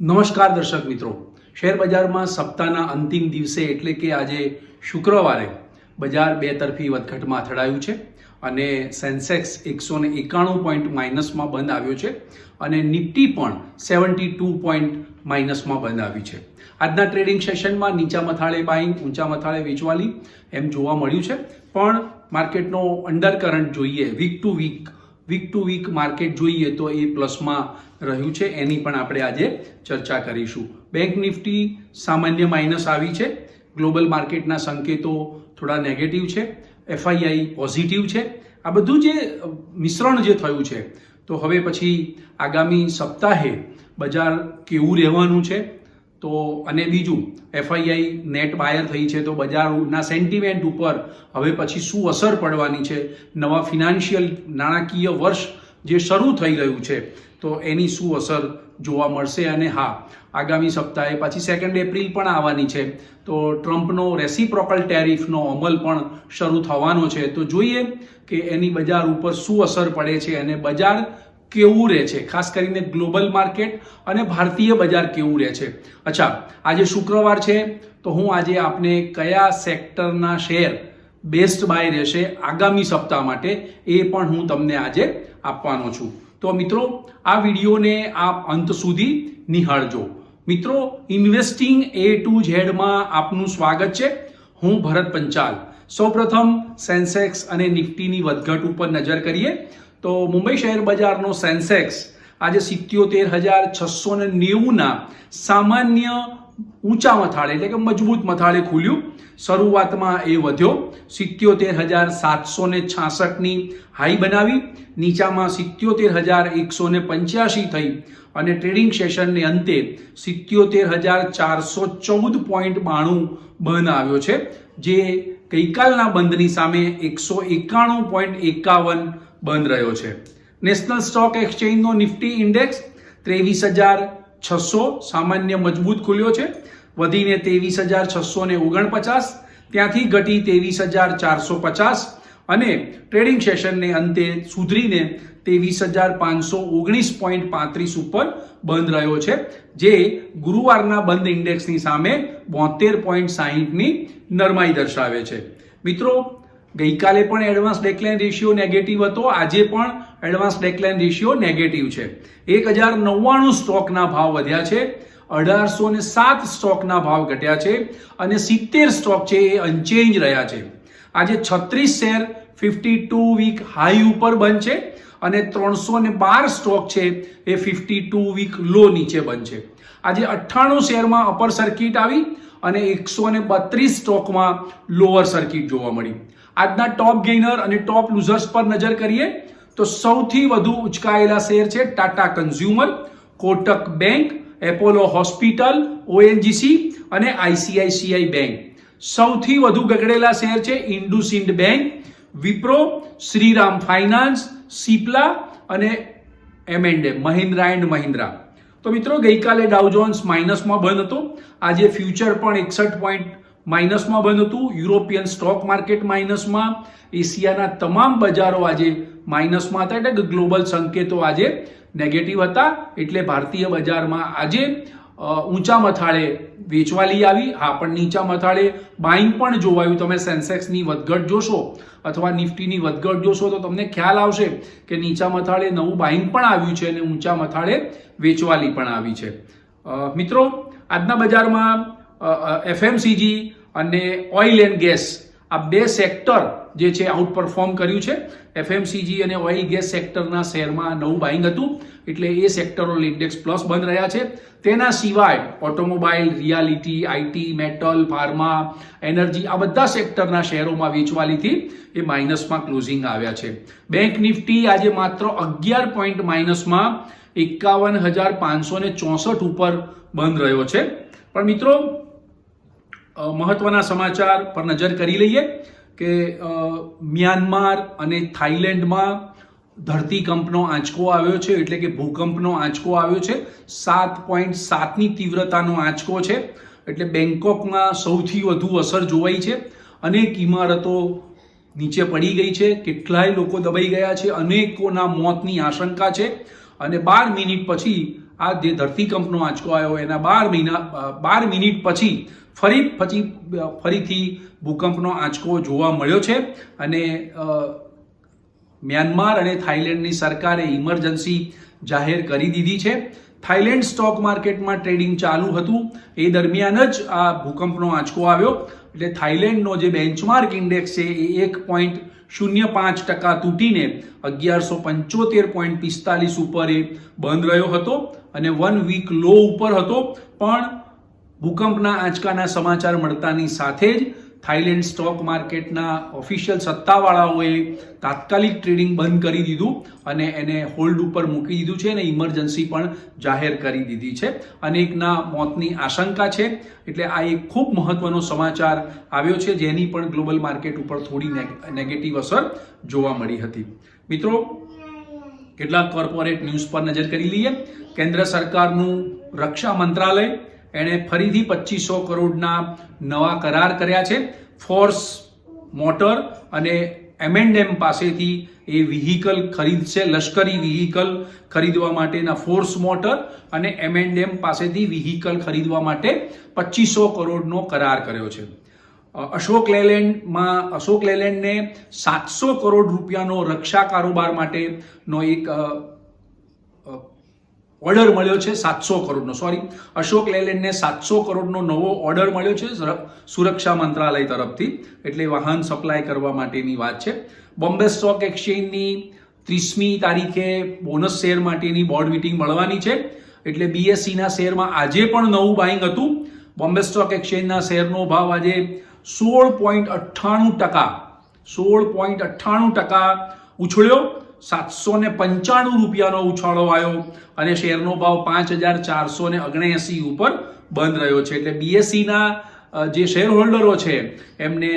નમસ્કાર દર્શક મિત્રો. શેર બજારમાં સપ્તાહના અંતિમ દિવસે એટલે કે આજે શુક્રવારે બજાર બે તરફી વધઘટમાં અથડાયું છે અને સેન્સેક્સ એકસો ને એકાણું પોઈન્ટ માઇનસમાં બંધ આવ્યો છે અને નિફ્ટી પણ સેવન્ટી ટુ પોઈન્ટ માઇનસમાં બંધ આવી છે. આજના ટ્રેડિંગ સેશનમાં નીચા મથાળે બાઇંગ, ઊંચા મથાળે વેચવાલી એમ જોવા મળ્યું છે. પણ માર્કેટનો અંડરકરંટ જોઈએ week to week week to week market જોઈએ તો એ પ્લસમાં રહ્યું છે. એની પણ આપણે આજે ચર્ચા કરીશું. બેંક નિફ્ટી સામાન્ય માઇનસ આવી છે. ગ્લોબલ માર્કેટના સંકેતો થોડા નેગેટિવ છે. એફઆઈઆઈ પોઝિટિવ છે. આ બધું જે મિશ્રણ જે થયું છે, તો હવે પછી આગામી સપ્તાહે બજાર કેવું રહેવાનું છે? તો, અને બીજું એફઆઈઆઈ નેટ બાયર થઈ છે, તો બજારના સેન્ટિમેન્ટ ઉપર હવે પછી શું અસર પડવાની છે? નવા ફિનાન્શિયલ નાણાકીય વર્ષ જે શરૂ થઈ રહ્યું છે, તો એની શું અસર જોવા મળશે? અને હા, આગામી સપ્તાહે પાછી સેકન્ડ એપ્રિલ પણ આવવાની છે, તો ટ્રમ્પનો રેસિપ્રોકલ ટેરિફનો અમલ પણ શરૂ થવાનો છે. તો જોઈએ કે એની બજાર ઉપર શું અસર પડે છે અને બજાર કેવું રહે છે? ખાસ કરીને ગ્લોબલ માર્કેટ અને ભારતીય બજાર કેવું રહે છે? અચ્છા, આજે શુક્રવાર છે, તો હું આજે આપને કયા સેક્ટરના શેર બેસ્ટ બાય રહેશે આગામી સપ્તાહ માટે એ પણ હું તમને આજે આપવાનો છું. તો મિત્રો, આ વિડીયોને આપ અંત સુધી નિહાળજો. મિત્રો ઇન્વેસ્ટિંગ એ ટુ ઝેડમાં આપનું સ્વાગત છે. હું ભરત પંચાલ. સૌપ્રથમ સેન્સેક્સ અને નિફ્ટીની વધઘટ ઉપર નજર કરીએ. તો મુંબઈ શહેર બજારનો સેન્સેક્સ આજે સિત્યોતેર હજાર છસો ને નેવુંના સામાન્ય ઊંચા મથાળે, એટલે કે મજબૂત મથાળે ખુલ્યું. શરૂઆતમાં એ વધ્યો. સિત્યોતેર હજાર સાતસો ને છાસઠની હાઈ બનાવી. નીચામાં સિત્યોતેર હજાર એકસો ને પંચ્યાસી થઈ અને ટ્રેડિંગ સેશનને અંતે સિત્યોતેર હજાર ચારસો ચૌદ પોઈન્ટ બાણું બંધ આવ્યો છે, જે ગઈકાલના બંધની સામે એકસો એકાણું પોઈન્ટ એકાવન બંધ રહ્યો છે. નેશનલ સ્ટોક એક્સચેન્જનો નિફ્ટી ઇન્ડેક્સ ત્રેવીસ હજાર છસો સામાન્ય મજબૂત ખુલ્યો છે. વધીને ત્રેવીસ હજાર છસો ને ઓગણપચાસ, ત્યાંથી ઘટી ત્રેવીસ હજાર ચારસો પચાસ અને ટ્રેડિંગ સેશનને અંતે સુધરીને ત્રેવીસ હજાર પાંચસો ઓગણીસ પોઈન્ટ પાંત્રીસ ઉપર બંધ રહ્યો છે, જે ગુરુવારના બંધ ઇન્ડેક્સની સામે બોતેર પોઈન્ટ સાહીઠની નરમાઈ દર્શાવે છે. મિત્રો ગઈકાલે પણ એડવાન્સ ડેકલાઇન રેશિયો નેગેટિવ હતો. આજે પણ એડવાન્સ ડેકલાઇન રેશિયો નેગેટિવ છે. એક હજાર નવ્વાણું સ્ટોકના ભાવ વધ્યા છે. અઢારસો ને સાત સ્ટોકના ભાવ ઘટ્યા છે અને સિત્તેર સ્ટોક છે એ અનચેન્જ રહ્યા છે. આજે છત્રીસ share fifty two week high ઉપર બંધ છે અને ત્રણસો ને બાર સ્ટોક છે એ ફિફ્ટી ટુ વીક લો નીચે બંધ છે. આજે અઠ્ઠાણું શેરમાં અપર સર્કિટ આવી અને એકસો ને બત્રીસ સ્ટોકમાં લોઅર સર્કિટ જોવા મળી. આજના ટોપ ગેઇનર અને ટોપ લૂઝર્સ પર નજર કરીએ, તો સૌથી વધુ ઉચકાયેલા શેર છે Tata consumer, Kotak bank, Apollo hospital, ONGC અને આઈસીઆઈસીઆઈ બેંક. સૌથી વધુ ગગડેલા શેર છે ઇન્ડુસિન્ડ બેંક, વિપ્રો, શ્રીરામ ફાઇનાન્સ, સિપ્લા અને એમએન્ડે મહિન્દ્રા એન્ડ મહિન્દ્રા. તો મિત્રો, ગઈકાલે ડાઉજોન્સ માઇનસમાં બંધ હતો. આજે ફ્યુચર પણ એકસઠ પોઈન્ટ માઇનસમાં બંધ હતું. યુરોપિયન સ્ટોક માર્કેટ માઇનસમાં. એશિયાના તમામ બજારો આજે માઇનસમાં હતા એટલે ગ્લોબલ સંકેતો આજે નેગેટિવ હતા. એટલે ભારતીય બજારમાં આજે ઊંચા મથાળે વેચવાલી આવી. હા, પણ નીચા મથાળે બાઇંગ પણ જોવાયું. તમે સેન્સેક્સની વધઘટ જોશો અથવા નિફ્ટીની વધઘટ જોશો તો તમને ખ્યાલ આવશે કે નીચા મથાળે નવું બાઇંગ પણ આવ્યું છે અને ઊંચા મથાળે વેચવાલી પણ આવી છે. મિત્રો, આજના બજારમાં એફએમસીજી અને ઓઇલ એન્ડ ગેસ, આ બે સેક્ટર જે છે આઉટ પરફોર્મ કર્યું છે. એફએમસીજી અને ઓઇલ ગેસ સેક્ટરના શેરમાં નવું બાઇંગ હતું, એટલે એ સેક્ટરો ઇન્ડેક્સ પ્લસ બંધ રહ્યા છે. તેના સિવાય automobile realty IT metal, pharma, energy, આ બધા સેક્ટરના શેરોમાં વેચવાલીથી એ માઇનસમાં ક્લોઝિંગ આવ્યા છે. બેંક નિફ્ટી આજે માત્ર અગિયાર પોઈન્ટ માઇનસમાં એકાવન હજાર પાંચસો ચોસઠ ઉપર બંધ રહ્યો છે. પણ મિત્રો મહત્વના સમાચાર પર નજર કરી લઈએ કે મ્યાનમાર અને થાઈલેન્ડમાં ધરતીકંપનો આંચકો આવ્યો છે, એટલે કે ભૂકંપનો આંચકો આવ્યો છે. સાત પોઈન્ટ સાતની તીવ્રતાનો આંચકો છે, એટલે બેંકોકમાં સૌથી વધુ અસર જોવાઈ છે અનેક ઇમારતો નીચે પડી ગઈ છે. કેટલાય લોકો દબાઈ ગયા છે, અનેકોના મોતની આશંકા છે અને બાર મિનિટ પછી આ જે ધરતીકંપનો આંચકો આવ્યો, એના બાર મહિના, બાર મિનિટ પછી ફરી પછી ફરીથી ભૂકંપનો આંચકો જોવા મળ્યો છે અને મ્યાનમાર અને થાઇલેન્ડની સરકારે ઇમરજન્સી જાહેર કરી દીધી છે. થાઇલેન્ડ સ્ટોક માર્કેટમાં ટ્રેડિંગ ચાલુ હતું. એ દરમિયાન જ આ ભૂકંપનો આંચકો આવ્યો. એટલે થાઇલેન્ડનો જે બેન્ચમાર્ક ઇન્ડેક્સ છે એ એક પોઈન્ટ શૂન્ય પાંચ ટકા તૂટીને અગિયારસો પંચોતેર પોઈન્ટ પિસ્તાલીસ ઉપર એ બંધ રહ્યો હતો અને વન વીક લો ઉપર હતો. પણ ભૂકંપના આંચકાના સમાચાર મળતાની સાથે જ થાઇલેન્ડ સ્ટોક માર્કેટના ઓફિશિયલ સત્તાવાળાઓએ તાત્કાલિક ટ્રેડિંગ બંધ કરી દીધું અને એને હોલ્ડ ઉપર મૂકી દીધું છે અને ઇમરજન્સી પણ જાહેર કરી દીધી છે. અનેકના મોતની આશંકા છે. એટલે આ એક ખૂબ મહત્વનો સમાચાર આવ્યો છે, જેની પણ ગ્લોબલ માર્કેટ ઉપર થોડી નેગ- નેગેટિવ અસર જોવા મળી હતી. મિત્રો, કેટલાક કોર્પોરેટ ન્યૂઝ પર નજર કરી લઈએ. કેન્દ્ર સરકારનું રક્ષા મંત્રાલય એણે ફરીથી પચીસો કરોડના નવા કરાર કર્યા છે. ફોર્સ મોટર અને એમએનડેમ પાસેથી એ વ્હીકલ ખરીદશે, લશ્કરી વ્હીકલ ખરીદવા માટેના ફોર્સ મોટર અને એમએનડેમ પાસેથી વ્હીકલ ખરીદવા માટે પચીસો કરોડનો કરાર કર્યો છે. અશોક લેલેન્ડમાં, અશોક લેલેન્ડને સાતસો કરોડ રૂપિયાનો રક્ષા કારોબાર માટેનો એક ઓર્ડર મળ્યો છે સાતસો કરોડનો. સોરી અશોક લેલેન્ડને સાતસો કરોડનો નવો ઓર્ડર મળ્યો છે સર- સુરક્ષા મંત્રાલય તરફથી. એટલે વાહન સપ્લાય કરવા માટેની વાત છે. બોમ્બે સ્ટોક એક્સચેન્જની ત્રીસમી તારીખે બોનસ શેર માટેની બોર્ડ મિટિંગ મળવાની છે. એટલે બીએસસીના શેરમાં આજે પણ નવું બાઇંગ હતું. બોમ્બે સ્ટોક એક્સચેન્જના શેરનો ભાવ આજે સોળ પોઈન્ટ અઠ્ઠાણું ટકા, સોળ પોઈન્ટ અઠ્ઠાણું ટકા ઉછળ્યો. સાતસો ને પંચાણું રૂપિયાનો ઉછાળો આવ્યો અને શેરનો ભાવ પાંચ હજાર ચારસો ને ઓગણએંસી ઉપર બંધ રહ્યો છે. એટલે બીએસસીના જે શેર હોલ્ડરો છે, એમને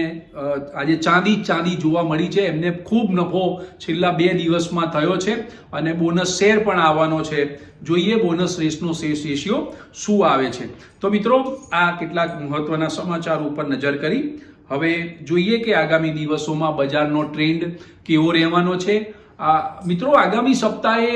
આજે ચાંદી ચાંદી જોવા મળી છે. એમને ખૂબ નફો છેલ્લા બે દિવસમાં થયો છે અને બોનસ શેર પણ આવવાનો છે. જોઈએ બોનસ રેસનો શેષ રેશિયો શું આવે છે. તો મિત્રો, આ કેટલાક મહત્વના સમાચાર ઉપર નજર કરી. હવે જોઈએ કે આગામી દિવસોમાં બજારનો ટ્રેન્ડ કેવો રહેવાનો છે મિત્રો, આગામી સપ્તાહે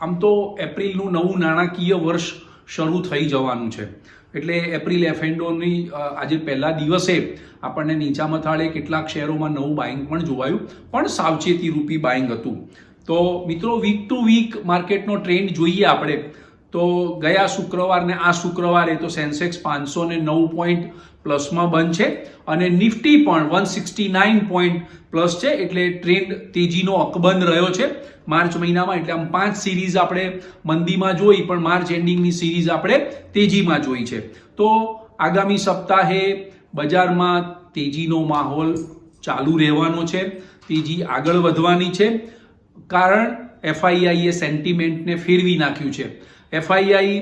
આમ તો એપ્રિલનું નવું નાણાકીય વર્ષ શરૂ થઈ જવાનું છે. એટલે એપ્રિલ એફએન્ડોની આજે પહેલા દિવસે આપણને નીચા મથાળે કેટલાક શેરોમાં નવું બાઇંગ પણ જોવાયું, પણ સાવચેતી રૂપી બાઇંગ હતું. તો મિત્રો વીક ટુ વીક માર્કેટનો ટ્રેન્ડ જોઈએ આપણે. તો ગયા શુક્રવારને આ શુક્રવારે તો સેન્સેક્સ પાંચસો ને નવ પોઈન્ટ પ્લસમાં બંધ છે અને નિફ્ટી પણ one sixty nine point plus છે એટલે ટ્રેન્ડ તેજીનો અકબંધ રહ્યો છે. માર્ચ મહિનામાં એટલે આમ પાંચ સિરીઝ આપણે મંદીમાં જોઈ, પણ માર્ચ એન્ડિંગની સિરીઝ આપણે તેજીમાં જોઈ છે. તો આગામી સપ્તાહે બજારમાં તેજીનો માહોલ ચાલુ રહેવાનો છે. તેજી આગળ વધવાની છે. કારણ એફઆઈઆઈએ સેન્ટિમેન્ટને ફેરવી નાખ્યું છે. એફઆઈઆઈ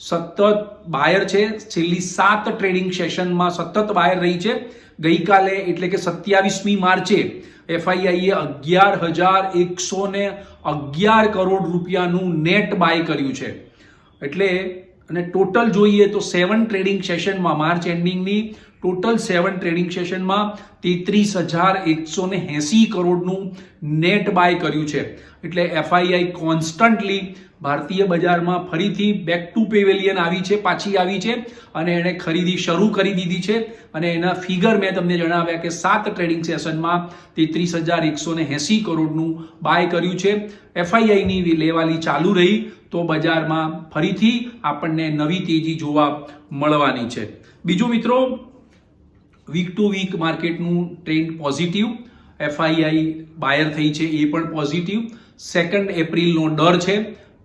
સતત બાયર છે. છેલ્લી સાત ટ્રેડિંગ સેશનમાં સતત બાયર રહી છે. ગઈકાલે એટલે કે સત્યાવીસમી માર્ચે એફઆઈઆઈએ અગિયાર હજાર એકસો ને અગિયાર કરોડ રૂપિયાનું નેટ બાય કર્યું છે. એટલે અને ટોટલ જોઈએ તો સેવન ટ્રેડિંગ સેશનમાં માર્ચ એન્ડિંગની ટોટલ સેવન ટ્રેડિંગ સેશનમાં તેત્રીસ હજાર એકસો ને એંસી કરોડનું નેટ બાય કર્યું છે. એટલે એફઆઈઆઈ કોન્સ્ટન્ટલી ભારતીય બજારમાં ફરીથી બેક ટુ પેવેલિયન આવી છે, પાછી આવી છે અને એણે ખરીદી શરૂ કરી દીધી છે અને એના ફિગર મેં તમને જણાવ્યા કે સાત ટ્રેડિંગ સેશનમાં તેત્રીસ હજાર એકસો ને એંસી કરોડનું બાય કર્યું છે. એફઆઈઆઈની લેવાલી ચાલુ રહી તો બજારમાં ફરીથી આપણને નવી તેજી જોવા મળવાની છે. બીજું મિત્રો વીક ટુ વીક માર્કેટનું ટ્રેન્ડ પોઝિટિવ એફઆઈઆઈ બાયર થઈ છે એ પણ પોઝિટિવ સેકન્ડ એપ્રિલનો ડર છે.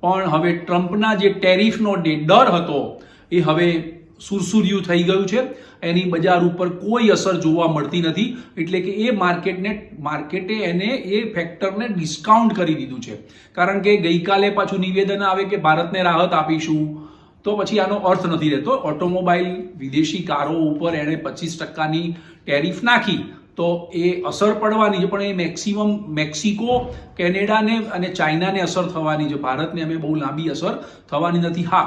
પણ હવે ટ્રમ્પના જે ટેરિફનો ડર હતો, એ હવે સુરસુર્યું થઈ ગયું છે. એની બજાર ઉપર કોઈ અસર જોવા મળતી નથી. એટલે કે એ માર્કેટને, માર્કેટે એને, એ ફેક્ટરને ડિસ્કાઉન્ટ કરી દીધું છે. કારણ કે ગઈકાલે પાછું નિવેદન આવે કે ભારતને રાહત આપીશું. તો પછી આનો અર્થ નથી રહેતો. ઓટોમોબાઈલ વિદેશી કારો ઉપર એણે પચીસ ટકાની ટેરિફ નાખી. તો એ અસર પડવાની છે પણ એ મેક્સિમમ મેક્સિકો, કેનેડાને અને ચાઇનાને અસર થવાની છે. ભારતને અમે બહુ લાંબી અસર થવાની નથી. હા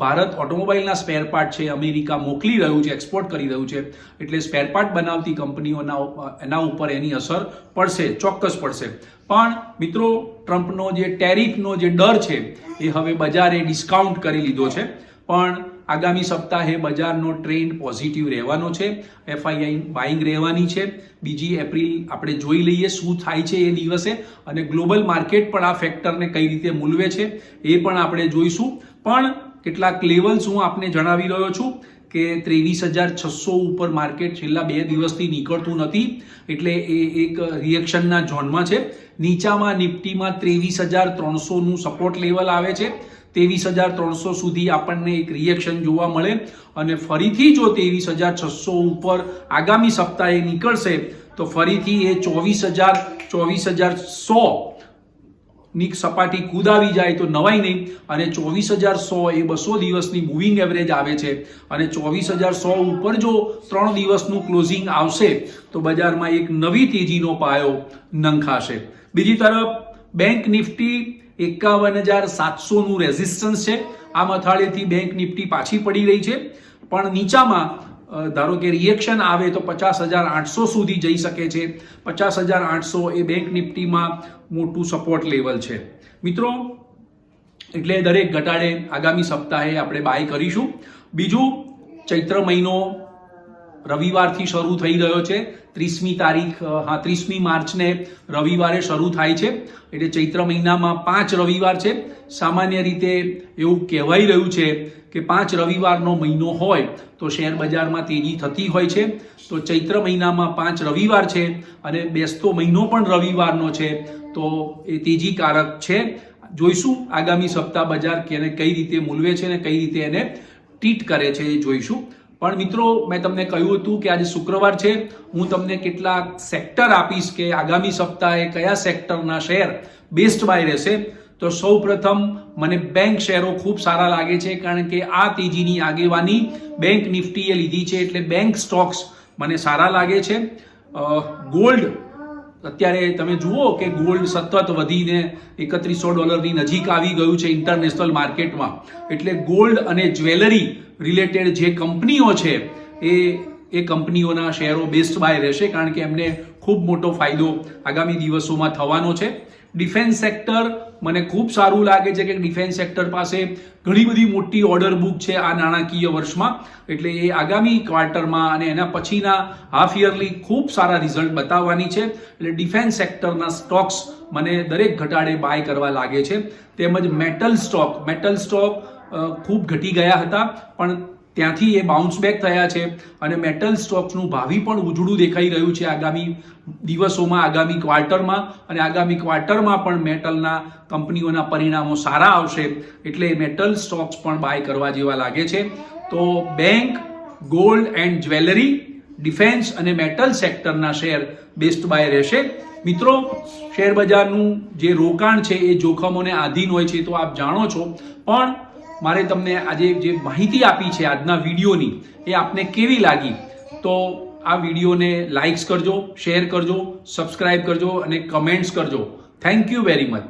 ભારત ઓટોમોબાઈલના સ્પેર પાર્ટ છે, અમેરિકા મોકલી રહ્યું છે એક્સપોર્ટ કરી રહ્યું છે. એટલે સ્પેર પાર્ટ બનાવતી કંપનીઓના એના ઉપર એની અસર પડશે, ચોક્કસ પડશે. પણ મિત્રો, ટ્રમ્પનો જે ટેરિફનો જે ડર છે, એ હવે બજારે ડિસ્કાઉન્ટ કરી લીધો છે. પણ આગામી સપ્તાહે બજારનો ટ્રેન્ડ પોઝિટિવ રહેવાનો છે. એફઆઈઆઈ બાઇંગ રહેવાની છે. બીજી એપ્રિલ આપણે જોઈ લઈએ શું થાય છે એ દિવસે અને ગ્લોબલ માર્કેટ પણ આ ફેક્ટરને કઈ રીતે મૂલવે છે એ પણ આપણે જોઈશું. પણ કેટલાક લેવલ્સ હું આપને જણાવી રહ્યો છું કે ત્રેવીસ હજાર છસો ઉપર માર્કેટ છેલ્લા બે દિવસથી નીકળતું નથી. એટલે એ એક રિએક્શનના ઝોનમાં છે. નીચામાં, નિફ્ટીમાં ત્રેવીસ હજાર ત્રણસોનું સપોર્ટ લેવલ આવે છે. ત્રેવીસ હજાર ત્રણસો સુધી આપણને એક રિએક્શન જોવા મળે અને ફરીથી જો ત્રેવીસ હજાર છસો ઉપર આગામી સપ્તાહે નીકળશે, તો ફરીથી એ ચોવીસ હજાર ચોવીસ હજાર સો ની સપાટી કૂદાવી જાય તો નવાઈ નહીં. અને ચોવીસ હજાર સો એ બસો દિવસની મૂવિંગ એવરેજ આવે છે. અને ચોવીસ હજાર સો ઉપર જો ત્રણ દિવસનું ક્લોઝિંગ આવશે, તો બજારમાં એક નવી તેજીનો પાયો નંખાશે. બીજી તરફ બેંક નિફ્ટી એકાવન હજાર સાતસોનું રેઝિસ્ટન્સ છે. આ મથાળેથી બેંક નિફ્ટી પાછી પડી રહી છે. પણ નીચામાં ધારો કે રિએક્શન આવે તો પચાસ હજાર આઠસો સુધી જઈ શકે છે. પચાસ હજાર આઠસો એ બેંક નિફ્ટીમાં મોટું સપોર્ટ લેવલ છે. મિત્રો, એટલે દરેક ઘટાડે આગામી સપ્તાહે આપણે બાય કરીશું. બીજું, ચૈત્ર મહિનો રવિવારથી શરૂ થઈ ગયો છે. ત્રીસમી તારીખ હા, ત્રીસમી માર્ચને રવિવારે શરૂ થાય છે. એટલે ચૈત્ર મહિનામાં પાંચ રવિવાર છે. સામાન્ય રીતે એવું કહેવાઈ રહ્યું છે કે પાંચ રવિવારનો મહિનો હોય તો શેર બજારમાં તેજી થતી હોય છે. તો ચૈત્ર મહિનામાં પાંચ રવિવાર છે અને બેસતો મહિનો પણ રવિવારનો છે. તો એ તેજીકારક છે. જોઈશું આગામી સપ્તાહ બજાર કેને કઈ રીતે મૂલવે છે અને કઈ રીતે એને ટ્રીટ કરે છે એ જોઈશું. પણ મિત્રો, મેં તમને કહ્યું હતું કે આજે શુક્રવાર છે. હું તમને કેટલાક સેક્ટર આપીશ કે આગામી સપ્તાહે કયા સેક્ટરના શેર બેસ્ટ બાય રહેશે. તો સૌ પ્રથમ મને બેંક શેરો ખૂબ સારા લાગે છે, કારણ કે આ તેજીની આગેવાની બેંક નિફ્ટીએ લીધી છે એટલે બેંક સ્ટોક્સ મને સારા લાગે છે. ગોલ્ડ અત્યારે તમે જુઓ કે ગોલ્ડ સતત વધીને એકત્રીસો ડોલરની નજીક આવી ગયું છે ઇન્ટરનેશનલ માર્કેટમાં એટલે ગોલ્ડ અને જ્વેલરી રિલેટેડ જે કંપનીઓ છે, એ એ કંપનીઓના શેરો બેસ્ટ બાય રહેશે કારણ કે એમને ખૂબ મોટો ફાયદો આગામી દિવસોમાં થવાનો છે. ડિફેન્સ સેક્ટર મને ખૂબ સારું લાગે છે કે ડિફેન્સ સેક્ટર પાસે ઘણી બધી મોટી ઓર્ડર બુક છે આ નાણાકીય વર્ષમાં. એટલે એ આગામી ક્વાર્ટરમાં અને એના પછીના હાફ યરલી ખૂબ સારા રિઝલ્ટ બતાવવાની છે. એટલે ડિફેન્સ સેક્ટરના સ્ટોક્સ મને દરેક ઘટાડે બાય કરવા લાગે છે. તેમજ મેટલ સ્ટોક મેટલ સ્ટોક ખૂબ ઘટી ગયા હતા, પણ ત્યાંથી એ બાઉન્સ બેક થયા છે અને મેટલ સ્ટોક્સનું ભાવિ પણ ઉજળું દેખાઈ રહ્યું છે આગામી દિવસોમાં, આગામી ક્વાર્ટરમાં અને આગામી ક્વાર્ટરમાં પણ મેટલના કંપનીઓના પરિણામો સારા આવશે એટલે મેટલ સ્ટોક્સ પણ બાય કરવા જેવા લાગે છે. તો bank gold and jewellery defence અને મેટલ સેક્ટરના શેર બેસ્ટ બાય રહેશે. મિત્રો શેર બજારનું જે રોકાણ છે એ જોખમોને આધીન હોય છે, તો આપ જાણો છો. પણ મારે તમને આજે જે માહિતી આપી છે આજના વિડીયોની એ આપને કેવી લાગી, તો આ વિડીયોને લાઇક્સ કરજો શેર કરજો સબસ્ક્રાઇબ કરજો અને કમેન્ટ્સ કરજો. Thank you very much